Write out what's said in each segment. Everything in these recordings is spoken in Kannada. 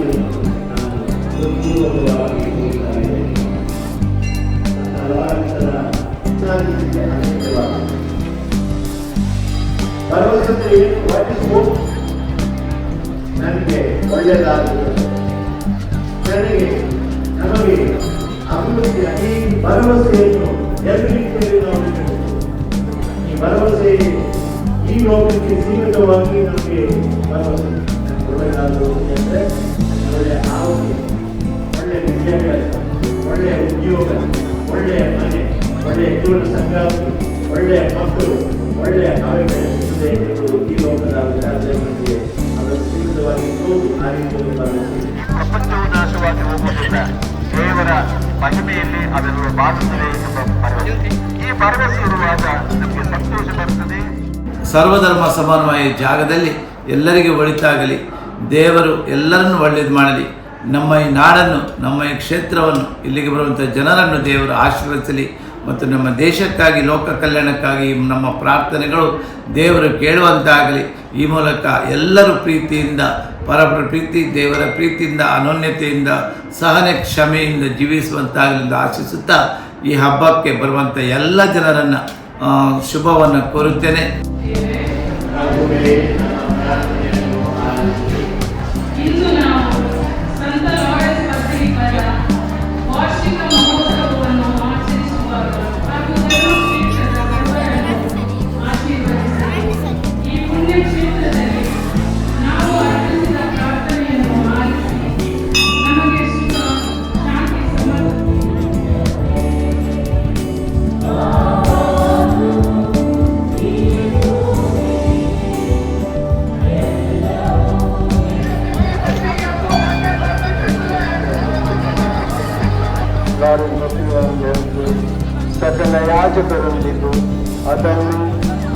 ಭಾರತೀಯರು ನಾನು ಪೂರ್ವಕವಾಗಿ ಹೋಗ್ತಾ ಇದ್ದೇನೆ ನನ್ನ ಹಲವಾರು ಥರ ಸಾಧಿಸಲಿಕ್ಕೆ ಅಗತ್ಯವಾಗಿದೆ ಭರವಸೆ ಏನು ವಾಟ್ ಇಸ್ ಹೋಪ್ ನನಗೆ ಒಳ್ಳೆಯದಾಗುತ್ತದೆ ನನಗೆ ನಮಗೆ ಅಭಿವೃದ್ಧಿಯ ಈ ಭರವಸೆಯನ್ನು ಎರಡು ರೀತಿಯಲ್ಲಿ ನಾವು ಇಡಬೇಕು. ಈ ಭರವಸೆ ಈ ಲೋಕಕ್ಕೆ ಸೀಮಿತವಾಗಿ ನಮಗೆ ಭರವಸೆ ನನಗೆ ಒಳ್ಳೆಯದಾಗುವುದು ಅಂದರೆ ಒಳ್ಳೆಯ ಆರೋಗ್ಯ ಒಳ್ಳೆಯ ವಿದ್ಯಾಭ್ಯಾಸ ಒಳ್ಳೆಯ ಉದ್ಯೋಗ ಒಳ್ಳೆಯ ಮನೆ ಒಳ್ಳೆಯ ಜೀವನ ಸಂಗಾತಿ ಒಳ್ಳೆಯ ಮಕ್ಕಳು ಒಳ್ಳೆಯ ಆರೋಗ್ಯ ಸಿಗದೆ ಎನ್ನುವುದು ಈ ಲೋಕದ ವಿಚಾರದಲ್ಲಿ ಅದನ್ನು ಪ್ರಪಂಚವು ನಾಶವಾಗಿ ಹೋಗುವುದಿಲ್ಲ. ದೇವರ ಮಹಿಮೆಯಲ್ಲಿ ಅದನ್ನು ಬಾಳುತ್ತದೆ ಎಂಬ ಭರವಸೆ. ಈ ಭರವಸೆ ಇರುವಾಗ ನಮಗೆ ಸಂತೋಷ ಬರುತ್ತದೆ. ಸರ್ವಧರ್ಮ ಸಮನ್ವಯ ಜಾಗದಲ್ಲಿ ಎಲ್ಲರಿಗೂ ಒಳಿತಾಗಲಿ. ದೇವರು ಎಲ್ಲರನ್ನು ಒಳ್ಳೇದು ಮಾಡಲಿ. ನಮ್ಮ ಈ ನಾಡನ್ನು, ನಮ್ಮ ಈ ಕ್ಷೇತ್ರವನ್ನು, ಇಲ್ಲಿಗೆ ಬರುವಂಥ ಜನರನ್ನು ದೇವರು ಆಶೀರ್ವದಿಸಲಿ. ಮತ್ತು ನಮ್ಮ ದೇಶಕ್ಕಾಗಿ, ಲೋಕ ಕಲ್ಯಾಣಕ್ಕಾಗಿ ನಮ್ಮ ಪ್ರಾರ್ಥನೆಗಳು ದೇವರು ಕೇಳುವಂತಾಗಲಿ. ಈ ಮೂಲಕ ಎಲ್ಲರೂ ಪ್ರೀತಿಯಿಂದ ಪರಪರ ಪ್ರೀತಿ, ದೇವರ ಪ್ರೀತಿಯಿಂದ, ಅನೋನ್ಯತೆಯಿಂದ, ಸಹನೆ ಕ್ಷಮೆಯಿಂದ ಜೀವಿಸುವಂತಾಗಲಿ ಎಂದು ಆಶಿಸುತ್ತಾ ಈ ಹಬ್ಬಕ್ಕೆ ಬರುವಂಥ ಎಲ್ಲ ಜನರನ್ನು ಶುಭವನ್ನು ಕೋರುತ್ತೇನೆ. ಎಂದು ಸಕಲ ಯಾಜಕರೊಂದಿಗೂ ಅದನ್ನು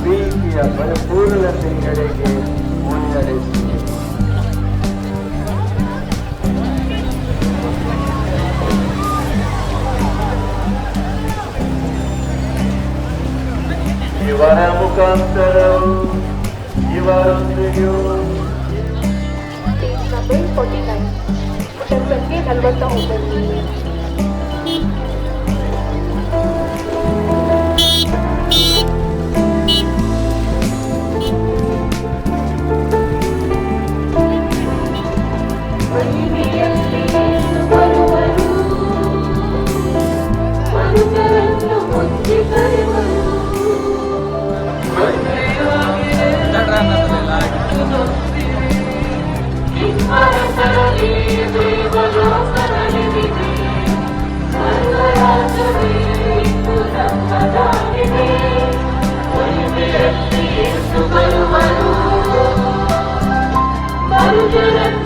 ಪ್ರೀತಿಯ ಪರಿಪೂರ್ಣತೆಯೆಡೆಗೆ ಮುನ್ನಡೆಸಿ ಇವರ ಮುಖಾಂತರವು ಇವರೊಂದಿಗೂ page number 49, ಪುಟ ಸಂಖ್ಯೆ ನಲವತ್ತ ಒಂಬತ್ತು Calvary.